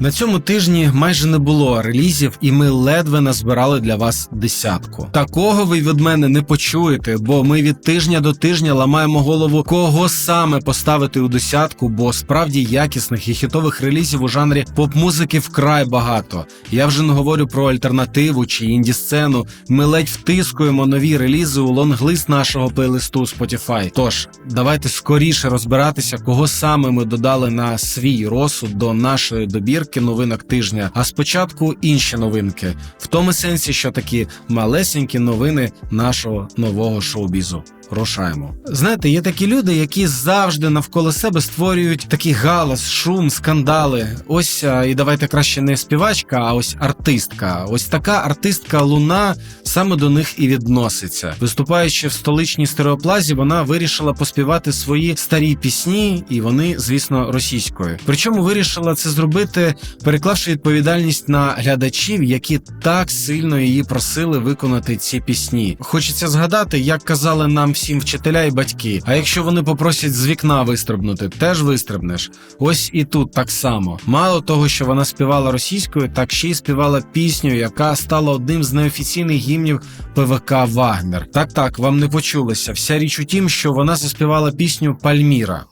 На цьому тижні майже не було релізів, і ми ледве назбирали для вас десятку. Такого ви від мене не почуєте, бо ми від тижня до тижня ламаємо голову, кого саме поставити у десятку, бо справді якісних і хітових релізів у жанрі поп-музики вкрай багато. Я вже не говорю про альтернативу чи інді-сцену. Ми ледь втискуємо нові релізи у лонглист нашого плейлисту Spotify. Тож давайте скоріше розбиратися, кого саме ми додали на свій розсуд до нашої добірки новинок тижня. А спочатку інші новинки, в тому сенсі, що такі малесенькі новини нашого нового шоу-бізу. Рушаємо. Знаєте, є такі люди, які завжди навколо себе створюють такий галас, шум, скандали. Ось і давайте краще не співачка, а ось артистка. Ось така артистка Луна саме до них і відноситься. Виступаючи в столичній стереоплазі, вона вирішила поспівати свої старі пісні, і вони, звісно, російською. Причому вирішила це зробити, переклавши відповідальність на глядачів, які так сильно її просили виконати ці пісні. Хочеться згадати, як казали нам всім вчителя і батьки. А якщо вони попросять з вікна вистрибнути, теж вистрибнеш. Ось і тут так само. Мало того, що вона співала російською, так ще й співала пісню, яка стала одним з неофіційних гімнів ПВК Вагнер. Так, так, вам не почулося. Вся річ у тім, що вона заспівала пісню Пальміра.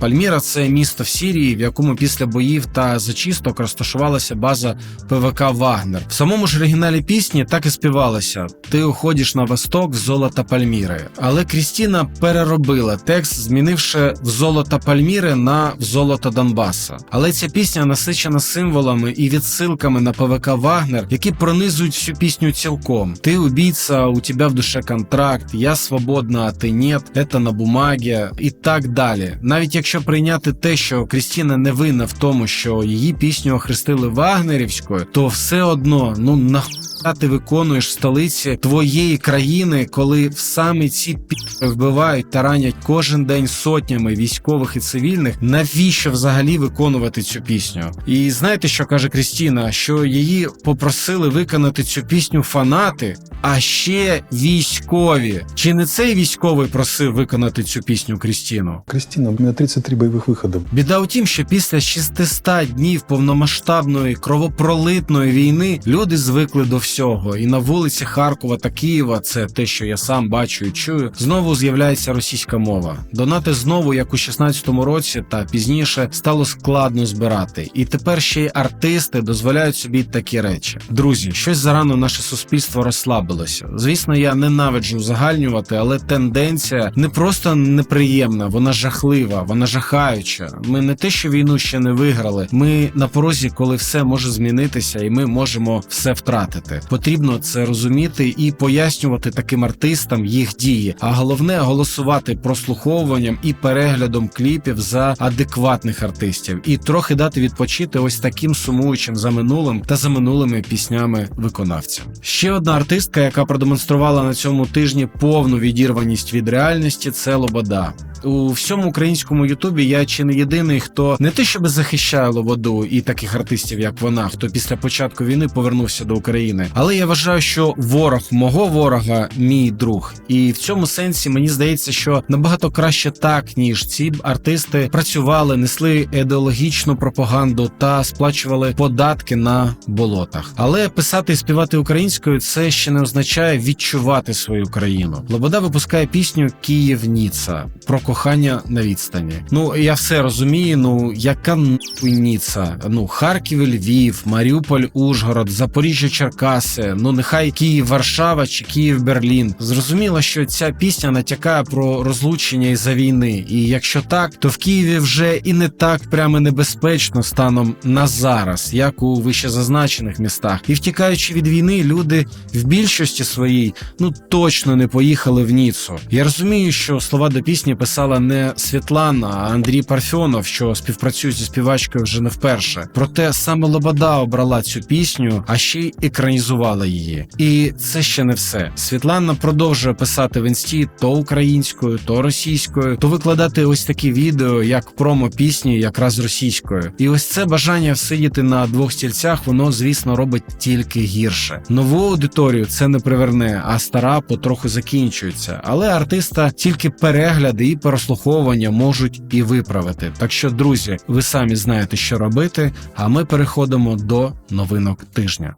Пальміра це місто в Сірії, в якому після боїв та зачисток розташувалася база ПВК Вагнер. В самому ж оригіналі пісні так і співалося: Ти уходиш на восток, золота Пальміри. Але Крістіна переробила текст, змінивши в золота Пальміри на в золото Донбаса. Але ця пісня насичена символами і відсилками на ПВК Вагнер, які пронизують всю пісню цілком. Ти убійця, у тебе в душе контракт, я свободна, а ти нет, это на бумагі і так далі. Навіть якщо прийняти те, що Крістіна не винна в тому, що її пісню охрестили Вагнерівською, то все одно, ну нахуя ти виконуєш в столиці твоєї країни, коли саме ці пі вбивають та ранять кожен день сотнями військових і цивільних. Навіщо взагалі виконувати цю пісню? І знаєте, що каже Крістіна? Що її попросили виконати цю пісню фанати, а ще військові. Чи не цей військовий просив виконати цю пісню Крістіну? Кристина, у меня 33 боевых выхода. Біда у тім, що після 600 днів повномасштабної кровопролитної війни люди звикли до всього, і на вулиці Харкова та Києва, це те, що я сам бачу і чую, знову з'являється російська мова. Донати знову, як у 16-му році та пізніше, стало складно збирати. І тепер ще й артисти дозволяють собі такі речі. Друзі, щось зарано наше суспільство розслабилося. Звісно, я ненавиджу узагальнювати, але тенденція не просто неприємна, вона жахлива, вона жахаюча. Ми не те, що війну ще не виграли. Ми на порозі, коли все може змінитися, і ми можемо все втратити. Потрібно це розуміти і пояснювати таким артистам їх дії. А головне голосувати прослуховуванням і переглядом кліпів за адекватних артистів, і трохи дати відпочити ось таким сумуючим за минулим та за минулими піснями виконавцям. Ще одна артистка, яка продемонструвала на цьому тижні повну відірваність від реальності, це Лобода. У всьому українському Ютубі я чи не єдиний, хто не те, щоб захищає Лободу і таких артистів, як вона, хто після початку війни повернувся до України. Але я вважаю, що ворог мого ворога мій друг, і в цьому сенсі мені здається, що набагато краще так, ніж ці артисти працювали, несли ідеологічну пропаганду та сплачували податки на болотах. Але писати і співати українською це ще не означає відчувати свою країну. Лобода випускає пісню Київ Ніца про кохання на відстані. Ну я все розумію. Ну яка Ніца? Ну Харків, Львів, Маріуполь, Ужгород, Запоріжжя, Черкаси. Ну нехай Київ, Варшава чи Київ, Берлін. Зрозуміло, що ця пісня натякає про розлучення із-за війни. І якщо так, то в Києві вже і не так прямо небезпечно станом на зараз, як у вищезазначених містах. І втікаючи від війни, люди в більшості своїй ну точно не поїхали в Ніцу. Я розумію, що слова до пісні писали написала не Світлана, а Андрій Парфьонов, що співпрацює зі співачкою вже не вперше. Проте саме Лобода обрала цю пісню, а ще й екранізувала її. І це ще не все. Світлана продовжує писати в інсті то українською, то російською, то викладати ось такі відео, як промо пісні, якраз російською. І ось це бажання всидіти на двох стільцях, воно, звісно, робить тільки гірше. Нову аудиторію це не приверне, а стара потроху закінчується. Але артиста тільки перегляди і прослуховування можуть і виправити. Так що, друзі, ви самі знаєте, що робити. А ми переходимо до новинок тижня.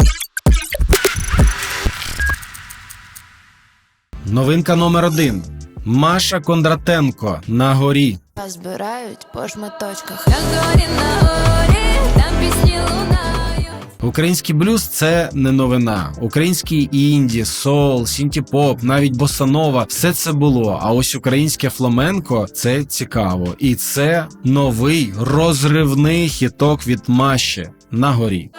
Новинка номер один. Маша Кондратенко на горі. Збирають по шматочках. На горі, на горі, там пісні. Український блюз це не новина. Український інді, соул, сінтіпоп, навіть босанова все це було. А ось українське фламенко це цікаво. І це новий розривний хіток від Маші на горі.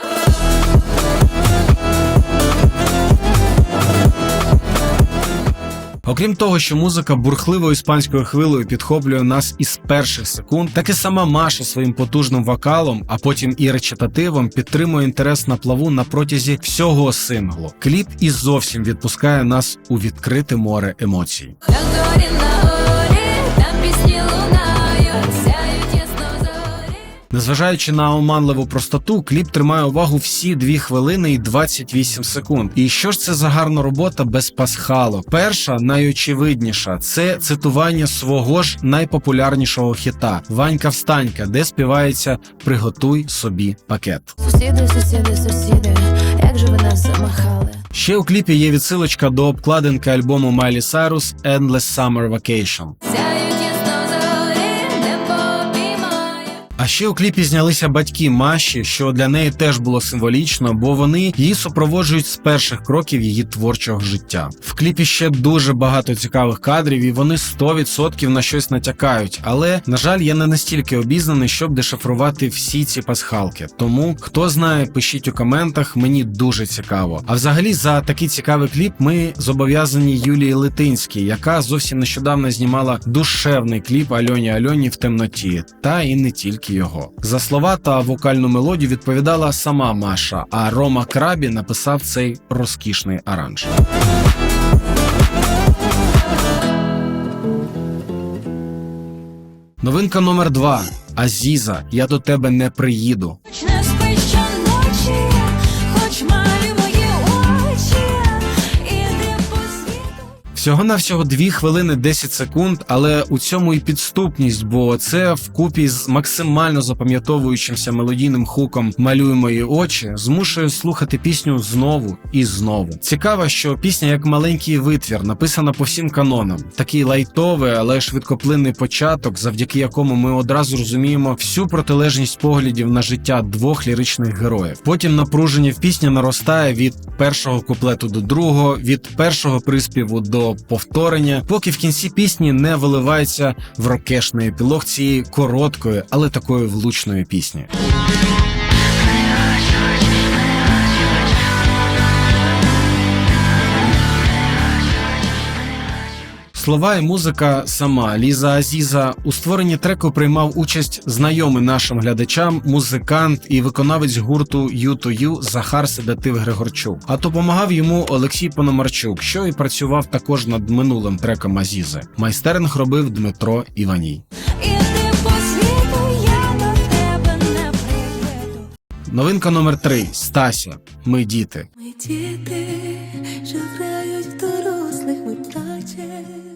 Окрім того, що музика бурхливою іспанською хвилою підхоплює нас із перших секунд, так і сама Маша своїм потужним вокалом, а потім і речитативом підтримує інтерес на плаву на протязі всього синглу. Кліп і зовсім відпускає нас у відкрите море емоцій. Незважаючи на оманливу простоту, кліп тримає увагу всі 2 хвилини і 28 секунд. І що ж це за гарна робота без пасхалок? Перша, найочевидніша, це цитування свого ж найпопулярнішого хіта Ванька Встанька, де співається Приготуй собі пакет. Сусіди, сусіди, сусіди, як же ви нас замахали. Ще у кліпі є відсилочка до обкладинки альбому Майлі Сайрус Endless Summer Vacation. А ще у кліпі знялися батьки Маші, що для неї теж було символічно, бо вони її супроводжують з перших кроків її творчого життя. В кліпі ще дуже багато цікавих кадрів, і вони 100% на щось натякають. Але на жаль, я не настільки обізнаний, щоб дешифрувати всі ці пасхалки. Тому хто знає, пишіть у коментах. Мені дуже цікаво. А взагалі, за такий цікавий кліп ми зобов'язані Юлії Литинській, яка зовсім нещодавно знімала душевний кліп Альоні Альоні в темноті, та і не тільки його. За слова та вокальну мелодію відповідала сама Маша, а Рома Крабі написав цей розкішний аранж. Новинка номер два. Азіза, я до тебе не приїду. Всього навсього 2 хвилини 10 секунд, але у цьому і підступність, бо це вкупі з максимально запам'ятовуючимся мелодійним хуком Малюй мої очі змушує слухати пісню знову і знову. Цікаво, що пісня як маленький витвір, написана по всім канонам, такий лайтовий, але швидкоплинний початок, завдяки якому ми одразу розуміємо всю протилежність поглядів на життя двох ліричних героїв. Потім напруження в пісні наростає від першого куплету до другого, від першого приспіву до повторення, поки в кінці пісні не виливається в рокешний епілог цієї короткої, але такої влучної пісні. Слова і музика сама Ліза Азіза у створенні треку приймав участь знайомий нашим глядачам, музикант і виконавець гурту U2U Захар Седатив Григорчук. А допомагав йому Олексій Пономарчук, що і працював також над минулим треком Азізи. Майстеринг робив Дмитро Іваній. Новинка номер 3 Стася. Ми діти. Ми діти, що грають в дорослих, ми плачем.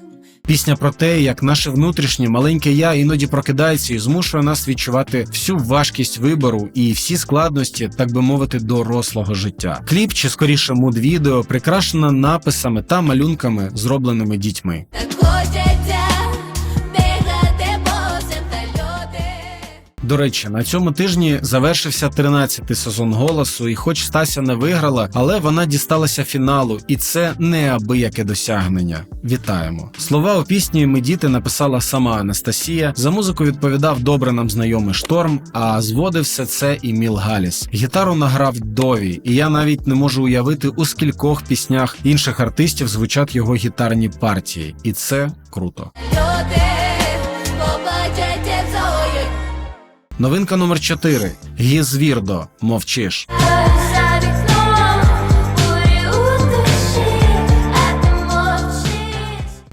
Пісня про те, як наше внутрішнє маленьке я іноді прокидається і змушує нас відчувати всю важкість вибору і всі складності, так би мовити, дорослого життя. Кліп чи скоріше муд відео прикрашено написами та малюнками, зробленими дітьми. До речі, на цьому тижні завершився 13-й сезон голосу, і хоч Стася не виграла, але вона дісталася фіналу, і це неабияке досягнення. Вітаємо! Слова у пісні ми діти написала сама Анастасія. За музику відповідав добре нам знайомий шторм, а зводив все це і Міл Галіс. Гітару награв Дові, і я навіть не можу уявити, у скількох піснях інших артистів звучать його гітарні партії, і це круто. Новинка номер 4 Гізвірдо. Мовчиш.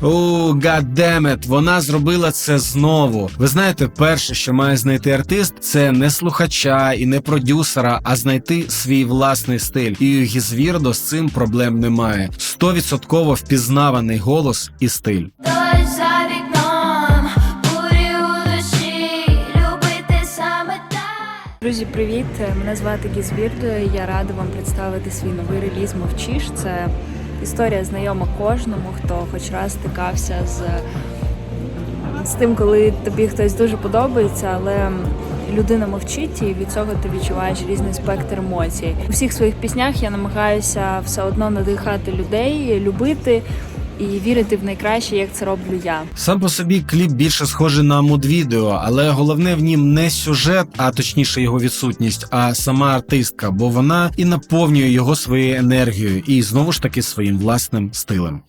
О, гаддемет, вона зробила це знову. Ви знаєте, перше, що має знайти артист, це не слухача і не продюсера, а знайти свій власний стиль. І Гізвірдо з цим проблем немає. Стовідсотково впізнаваний голос і стиль. Друзі, привіт! Мене звати Гізвірдо. Я рада вам представити свій новий реліз Мовчиш. Це історія знайома кожному, хто хоч раз стикався з, з тим, коли тобі хтось дуже подобається, але людина мовчить, і від цього ти відчуваєш різний спектр емоцій. У всіх своїх піснях я намагаюся все одно надихати людей, любити і вірити в найкраще, як це роблю я. Сам по собі кліп більше схожий на муд-відео, але головне в нім не сюжет, а точніше його відсутність, а сама артистка, бо вона і наповнює його своєю енергією і знову ж таки своїм власним стилем.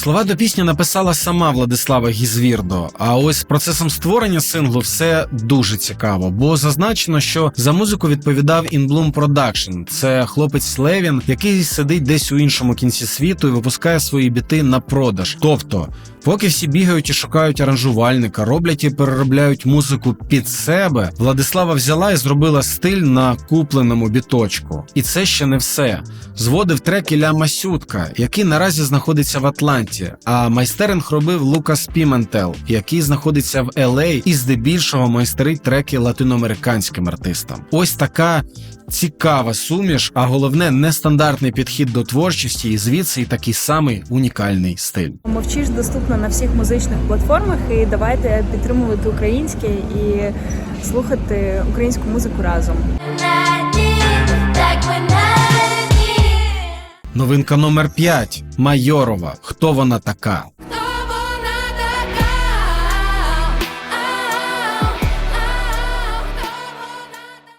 Слова до пісні написала сама Владислава Гізвірдо. А ось процесом створення синглу все дуже цікаво, бо зазначено, що за музику відповідав In Bloom Production. Це хлопець Левін, який сидить десь у іншому кінці світу і випускає свої біти на продаж. Тобто, поки всі бігають і шукають аранжувальника, роблять і переробляють музику під себе. Владислава взяла і зробила стиль на купленому біточку. І це ще не все. Зводив трек Ілля Масютка, який наразі знаходиться в Атланті. А майстеринг робив Лукас Піментел, який знаходиться в LA і здебільшого майстерить треки латиноамериканським артистам. Ось така. Цікава суміш, а головне нестандартний підхід до творчості, і звідси і такий самий унікальний стиль. Мовчиш доступна на всіх музичних платформах. І давайте підтримувати українське і слухати українську музику разом. Новинка номер 5 Майорова. Хто вона така?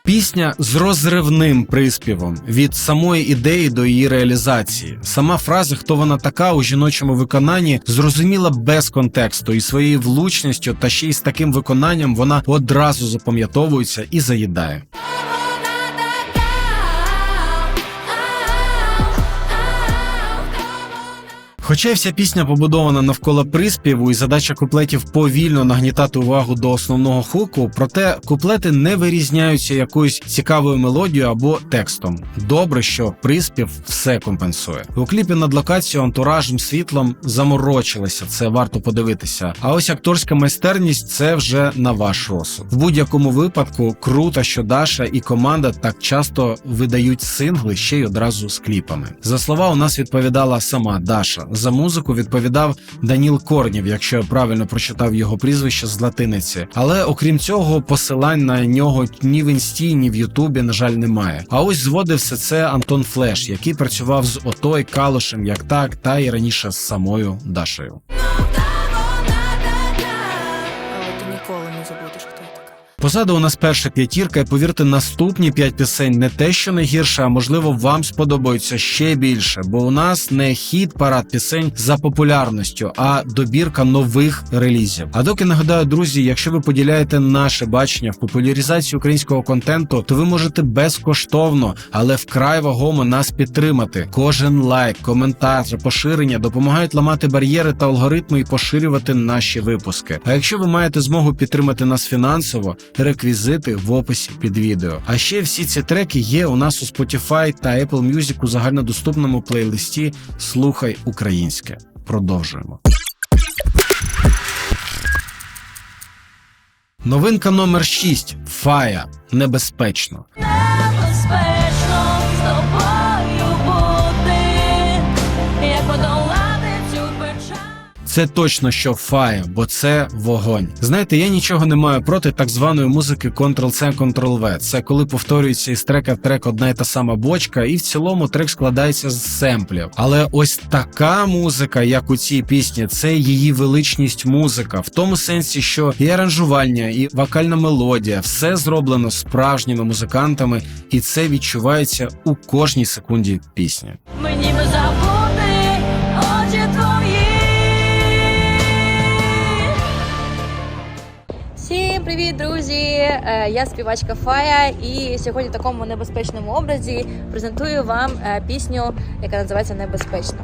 Пісня з розривним приспівом від самої ідеї до її реалізації. Сама фраза Хто вона така у жіночому виконанні зрозуміла без контексту і своєю влучністю, та ще й з таким виконанням вона одразу запам'ятовується і заїдає. Хоча вся пісня побудована навколо приспіву, і задача куплетів повільно нагнітати увагу до основного хуку, проте куплети не вирізняються якоюсь цікавою мелодією або текстом. Добре, що приспів все компенсує. У кліпі над локацією антуражем світлом заморочилися. Це варто подивитися. А ось акторська майстерність це вже на ваш розсуд. В будь-якому випадку круто, що Даша і команда так часто видають сингли ще й одразу з кліпами. За слова у нас відповідала сама Даша. За музику відповідав Даніл Корнів, якщо я правильно прочитав його прізвище з латиниці. Але окрім цього, посилань на нього ні в інсті, ні в Ютубі, на жаль, немає. А ось зводив це Антон Флеш, який працював з Отой Калошем, як так, та і раніше з самою Дашею. Позаду у нас перша п'ятірка, і повірте, наступні п'ять пісень не те, що не гірше, а можливо вам сподобаються ще більше, бо у нас не хіт парад пісень за популярністю, а добірка нових релізів. А доки нагадаю, друзі, якщо ви поділяєте наше бачення в популяризації українського контенту, то ви можете безкоштовно, але вкрай вагомо нас підтримати. Кожен лайк, коментар, поширення допомагають ламати бар'єри та алгоритми і поширювати наші випуски. А якщо ви маєте змогу підтримати нас фінансово, реквізити в описі під відео. А ще всі ці треки є у нас у Spotify та Apple Music у загальнодоступному плейлисті Слухай українське. Продовжуємо. Новинка номер 6. Фая. Небезпечно. Небезпечно Це точно що фає, бо це вогонь. Знаєте, я нічого не маю проти так званої музики Ctrl-C, Ctrl-V. Це коли повторюється із трека трек одна й та сама бочка, і в цілому трек складається з семплів. Але ось така музика, як у цій пісні, це її величність музика, в тому сенсі, що і аранжування, і вокальна мелодія, все зроблено справжніми музикантами, і це відчувається у кожній секунді пісні. Мені би Привіт, друзі! Е, Я співачка Фая, і сьогодні в такому небезпечному образі презентую вам е, пісню, яка називається Небезпечно.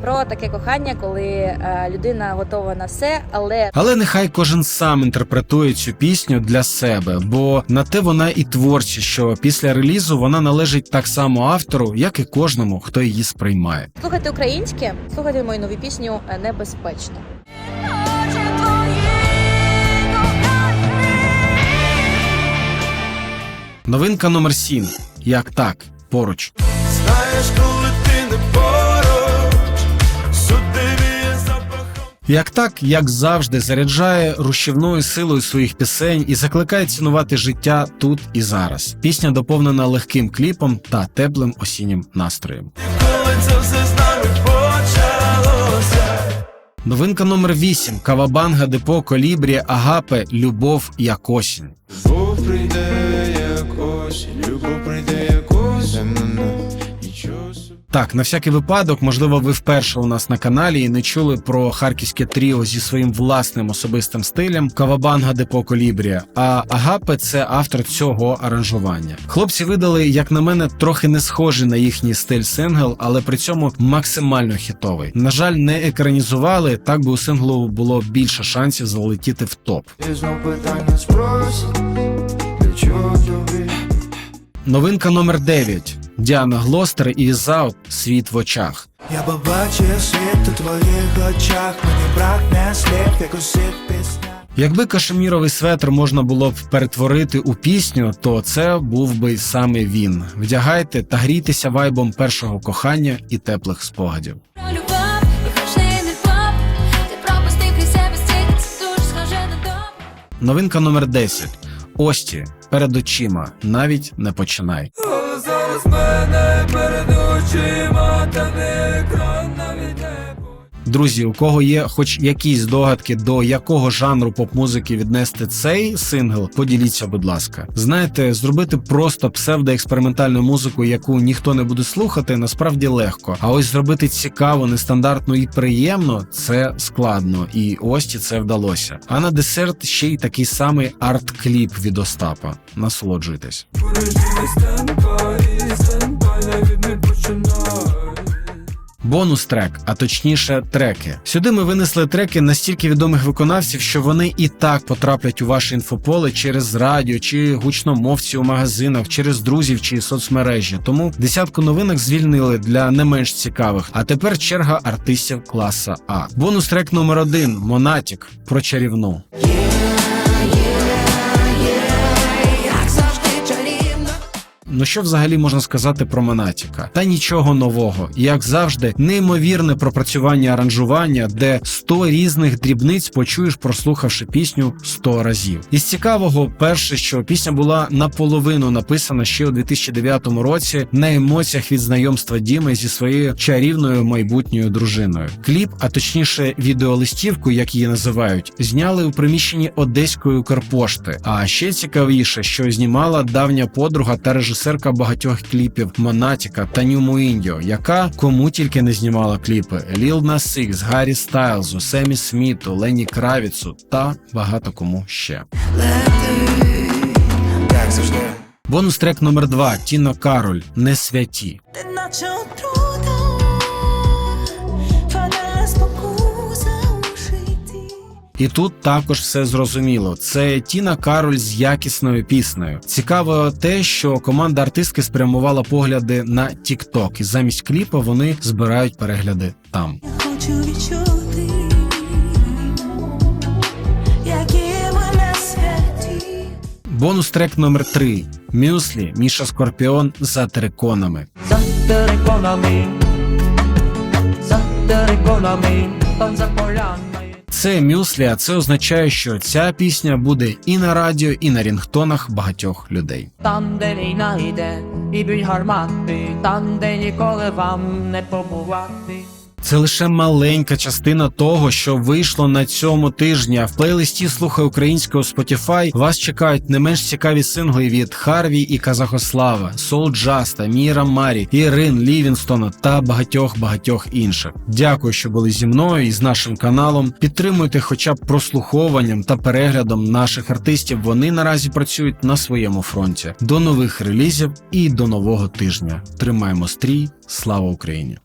Про таке кохання, коли е, людина готова на все, але Але нехай кожен сам інтерпретує цю пісню для себе, бо на те вона і творча, що після релізу вона належить так само автору, як і кожному, хто її сприймає. слухайте українське, слухайте мою нову пісню Небезпечно. Новинка номер 7. Як так? Поруч. Знаєш, коли ти не поруч, судиві запахом. Як так, як завжди, заряджає рушівною силою своїх пісень і закликає цінувати життя тут і зараз. Пісня доповнена легким кліпом та теплим осіннім настроєм. Коли це все з нами почалося. Новинка номер 8. Кавабанга, депо, колібрі, агапе, любов як осінь. Любов прийде якось, любов прийде якось. Так, на всякий випадок, можливо, ви вперше у нас на каналі і не чули про харківське тріо зі своїм власним особистим стилем Кавабанга Депо Колібрія. А Агапе це автор цього аранжування. Хлопці видали, як на мене, трохи не схожий на їхній стиль сингл, але при цьому максимально хітовий. На жаль, не екранізували, так би у синглу було більше шансів залетіти в топ. І знов питання спросять, для чого тобі? Новинка номер 9. Діана Глостер і Візаут Світ в очах. Я побачив світ у твоїх очах, мені бракне слів, як усіх піснях. Якби кашеміровий светр можна було б перетворити у пісню, то це був би саме він. Вдягайте та грійтеся вайбом першого кохання і теплих спогадів. Не не. Новинка номер 10. Ості перед очима. Навіть не починай. Зараз мене Друзі, у кого є хоч якісь здогадки, до якого жанру поп-музики віднести цей сингл, поділіться, будь ласка. Знаєте, зробити просто псевдоекспериментальну музику, яку ніхто не буде слухати, насправді легко. А ось зробити цікаво, нестандартно і приємно це складно, і Ості це вдалося. А на десерт ще й такий самий арт-кліп від Остапа. Насолоджуйтесь. Бонус трек, а точніше треки. Сюди ми винесли треки настільки відомих виконавців, що вони і так потраплять у ваше інфополе через радіо чи гучномовці у магазинах, через друзів чи соцмережі. Тому десятку новинок звільнили для не менш цікавих. А тепер черга артистів класа А. Бонус трек номер один Монатік про чарівну. Ну що взагалі можна сказати про Монатіка? Та нічого нового. Як завжди, неймовірне пропрацювання аранжування, де 100 різних дрібниць почуєш, прослухавши пісню 100 разів. Із цікавого, перше, що пісня була наполовину написана ще у 2009 році на емоціях від знайомства Діми зі своєю чарівною майбутньою дружиною. Кліп, а точніше, відеолистівку, як її називають, зняли у приміщенні Одеської Укрпошти. А ще цікавіше, що знімала давня подруга та режисерка багатьох кліпів Монатіка та Нюму Індіо, яка кому тільки не знімала кліпи Ліл Нас Ікс, Гаррі Стайлзу, Семі Сміту, Лені Кравіцу та багато кому ще. Так завжди. Бонус трек номер 2 Тіно Кароль Не святі. Ти наче отрута, І тут також все зрозуміло. Це Тіна Кароль з якісною піснею. Цікаво те, що команда артистки спрямувала погляди на TikTok, і замість кліпа вони збирають перегляди там. Хочу відчути, які ми на святі. Бонус трек номер 3 Мюслі Міша Скорпіон за териконами. За териконами, за териконами, там за полями. Це мюслі, а це означає, що ця пісня буде і на радіо, і на рінгтонах багатьох людей. Там, де війна йде, і б'ють гармати, там, де ніколи вам не побувати. Це лише маленька частина того, що вийшло на цьому тижні. В плейлисті Слухай українського Spotify вас чекають не менш цікаві сингли від Харві і Казахослава, Сол Джаста, Міра Марі, Ірин Лівінстона та багатьох багатьох інших. Дякую, що були зі мною і з нашим каналом. Підтримуйте хоча б прослуховуванням та переглядом наших артистів. Вони наразі працюють на своєму фронті. До нових релізів і до нового тижня. Тримаємо стрій. Слава Україні!